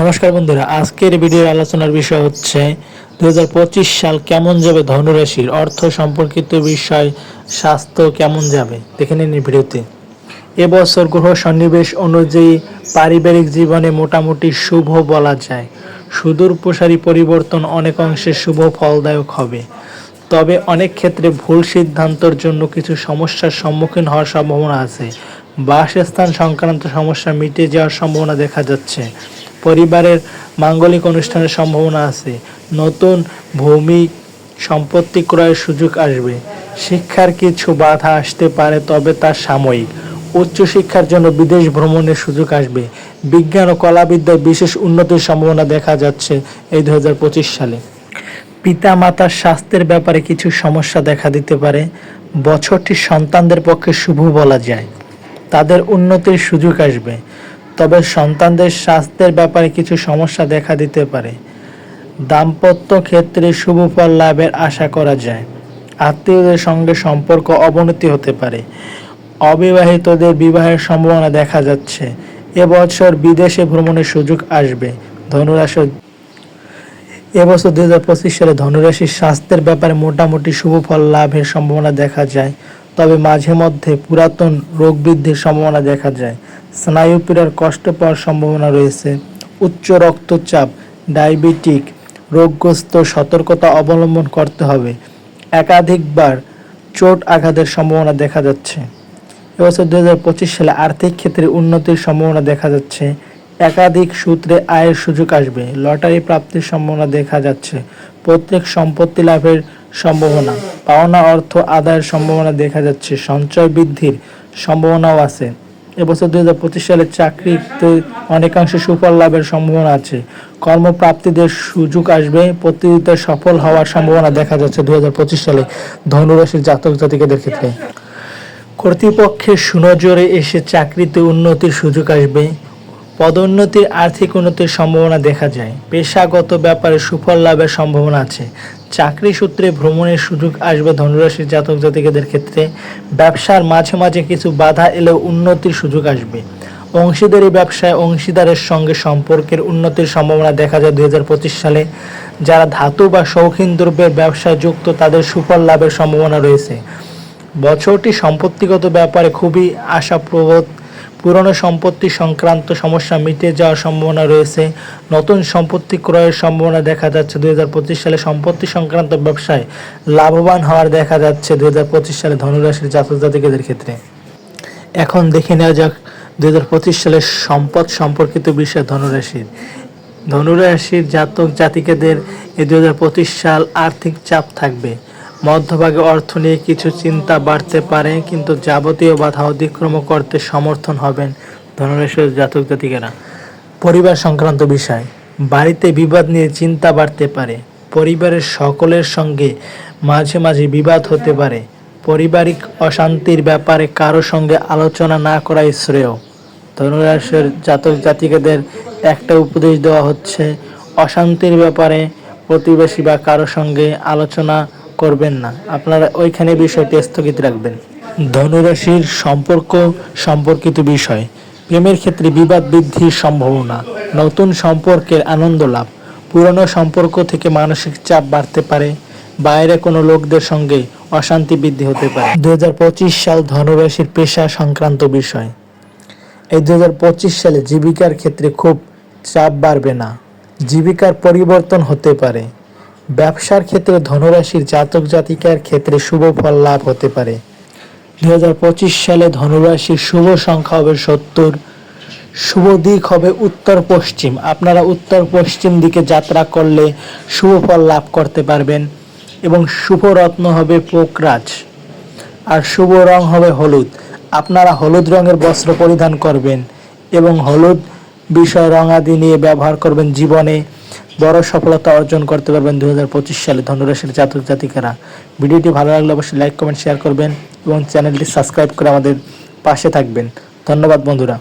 নমস্কার বন্ধুরা, আজকের ভিডিওর আলোচনার বিষয় হচ্ছে দুই হাজার পঁচিশ সাল কেমন যাবে ধনুরাশির অর্থ সম্পর্কিত বিষয়, স্বাস্থ্য কেমন যাবে, দেখে নিন ভিডিওতে। এবছর গ্রহ সন্নিবেশ অনুযায়ী পারিবারিক জীবনে মোটামুটি শুভ বলা যায়। সুদূর প্রসারী পরিবর্তন অনেক অংশে শুভ ফলদায়ক হবে। তবে অনেক ক্ষেত্রে ভুল সিদ্ধান্তর জন্য কিছু সমস্যার সম্মুখীন হওয়ার সম্ভাবনা আছে। বাসস্থান সংক্রান্ত সমস্যা মিটে যাওয়ার সম্ভাবনা দেখা যাচ্ছে। পরিবারের মাঙ্গলিক অনুষ্ঠানের সম্ভাবনা আছে। নতুন ভূমি সম্পত্তি ক্রয়ের সুযোগ আসবে। শিক্ষার কিছু বাধা আসতে পারে, তবে তা সাময়িক। উচ্চশিক্ষার জন্য বিদেশ ভ্রমণের সুযোগ আসবে। বিজ্ঞান ও কলাবিদ্যায় বিশেষ উন্নতির সম্ভাবনা দেখা যাচ্ছে এই দুহাজার পঁচিশ সালে। পিতা মাতার স্বাস্থ্যের ব্যাপারে কিছু সমস্যা দেখা দিতে পারে। বছরটি সন্তানদের পক্ষে শুভ বলা যায়। তাদের উন্নতির সুযোগ আসবে। তবে সন্তানদের স্বাস্থ্যের ব্যাপারে কিছু সমস্যা দেখা দিতে পারে। দাম্পত্য ক্ষেত্রে শুভ ফল লাভের আশা করা যায়। আত্মীয়দের সঙ্গে সম্পর্ক অবনতি হতে পারে। অবিবাহিতদের বিবাহের সম্ভাবনা দেখা যাচ্ছে। এবছর বিদেশে ভ্রমণের সুযোগ আসবে। ধনুরাশি এবছর দুই হাজার পঁচিশ সালে ধনুরাশির স্বাস্থ্যের ব্যাপারে মোটামুটি শুভ ফল লাভের সম্ভাবনা দেখা যায়। তবে মাঝে মধ্যে পুরাতন রোগ বৃদ্ধির সম্ভাবনা দেখা যায়। স্নায়ু পীড়ার কষ্ট পাওয়ার সম্ভাবনা রয়েছে। উচ্চ রক্তচাপ, ডায়াবেটিক, রোগগ্রস্ত সতর্কতা অবলম্বন করতে হবে। একাধিকবার চোট আঘাতের সম্ভাবনা দেখা যাচ্ছে। এবছর দু হাজার পঁচিশ সালে আর্থিক ক্ষেত্রে উন্নতির সম্ভাবনা দেখা যাচ্ছে। একাধিক সূত্রে আয়ের সুযোগ আসবে। লটারি প্রাপ্তির সম্ভাবনা দেখা যাচ্ছে। প্রত্যেক সম্পত্তি লাভের সম্ভাবনা, পাওনা অর্থ আদায়ের সম্ভাবনা দেখা যাচ্ছে। সঞ্চয় বৃদ্ধির সম্ভাবনাও আছে। এবছর দু হাজার পঁচিশ সালে চাকরিতে অনেকাংশে সুফল লাভের সম্ভাবনা আছে। কর্মপ্রাপ্তিদের সুযোগ আসবে, প্রতিযোগিতায় সফল হওয়ার সম্ভাবনা দেখা যাচ্ছে দু হাজার পঁচিশ সালে ধনুরাশির জাতক জাতিকাদের ক্ষেত্রে। কর্তৃপক্ষের সুনজরে এসে চাকরিতে উন্নতির সুযোগ আসবে পদোন্নতির আর্থিক উন্নতির সম্ভাবনা দেখা যায়। পেশাগত ব্যাপারে সুফল লাভের সম্ভাবনা আছে। চাকরি সূত্রে ভ্রমণের সুযোগ আসবে ধনুরাশির জাতক জাতিকাদের ক্ষেত্রে। ব্যবসার মাঝে মাঝে কিছু বাধা এলেও উন্নতির সুযোগ আসবে। অংশীদারি ব্যবসায় অংশীদারের সঙ্গে সম্পর্কের উন্নতির সম্ভাবনা দেখা যায় দুই হাজার পঁচিশ সালে। যারা ধাতু বা শৌখিন দ্রব্যের ব্যবসায় যুক্ত, তাদের সুফল লাভের সম্ভাবনা রয়েছে। বছরটি সম্পত্তিগত ব্যাপারে খুবই আশাপ্রদ পুরনো সম্পত্তি সংক্রান্ত সমস্যা মিটে যাওয়ার সম্ভাবনা রয়েছে। নতুন সম্পত্তি ক্রয়ের সম্ভাবনা দেখা যাচ্ছে। দু হাজার পঁচিশ সালে সম্পত্তি সংক্রান্ত ব্যবসায় লাভবান হওয়ার দেখা যাচ্ছে দু হাজার পঁচিশ সালে ধনুরাশির জাতক জাতিকাদের ক্ষেত্রে। এখন দেখে নেওয়া যাক দু সালের সম্পদ সম্পর্কিত বিষয় ধনুরাশির। ধনুরাশির জাতক জাতিকাদের এই দু হাজার পঁচিশ সাল আর্থিক চাপ থাকবে। মধ্যভাগে অর্থ নিয়ে কিছু চিন্তা বাড়তে পারে, কিন্তু যাবতীয় বাধা অতিক্রম করতে সমর্থন হবেন ধনুরাশির জাতক জাতিকেরা। পরিবার সংক্রান্ত বিষয়। বাড়িতে বিবাদ নিয়ে চিন্তা বাড়তে পারে। পরিবারের সকলের সঙ্গে মাঝে মাঝে বিবাদ হতে পারে। পারিবারিক অশান্তির ব্যাপারে কারও সঙ্গে আলোচনা না করাই শ্রেয়। ধনুরাশির জাতক জাতিকাদের একটা উপদেশ দেওয়া হচ্ছে, অশান্তির ব্যাপারে প্রতিবেশী বা কারও সঙ্গে আলোচনা করবেন না। আপনারা ওইখানে বিষয়টি স্থগিত রাখবেন। ধনুরাশির সম্পর্ক সম্পর্কিত বিষয়। প্রেমের ক্ষেত্রে বিবাদ বৃদ্ধির সম্ভাবনা, নতুন সম্পর্কের আনন্দ লাভ, পুরনো সম্পর্ক থেকে মানসিক চাপ বাড়তে পারে, বাইরে কোনো লোকদের সঙ্গে অশান্তি বৃদ্ধি হতে পারে। দুই হাজার পঁচিশ সাল ধনুরাশির পেশা সংক্রান্ত বিষয়। এই দুই হাজার পঁচিশ সালে জীবিকার ক্ষেত্রে খুব চাপ বাড়বে না। জীবিকার পরিবর্তন হতে পারে। ব্যবসার ক্ষেত্রে ধনুরাশির জাতক জাতিকার ক্ষেত্রে শুভ ফল লাভ হতে পারে। দু হাজার পঁচিশ সালে ধনুরাশির শুভ সংখ্যা হবে সত্তর। শুভ দিক হবে উত্তর পশ্চিম। আপনারা উত্তর পশ্চিম দিকে যাত্রা করলে শুভ ফল লাভ করতে পারবেন এবং শুভ রত্ন হবে পোকরাজ। আর শুভ রং হবে হলুদ। আপনারা হলুদ রঙের বস্ত্র পরিধান করবেন এবং হলুদ বিষয় রঙাদি নিয়ে ব্যবহার করবেন জীবনে। বড় সফলতা অর্জন করতে পারবেন দু হাজার পঁচিশ সালে ধনুরাশির জাতক জাতিকারা। ভিডিওটি ভালো লাগলে অবশ্যই লাইক কমেন্ট শেয়ার করবেন এবং চ্যানেলটি সাবস্ক্রাইব করে আমাদের পাশে থাকবেন। ধন্যবাদ বন্ধুরা।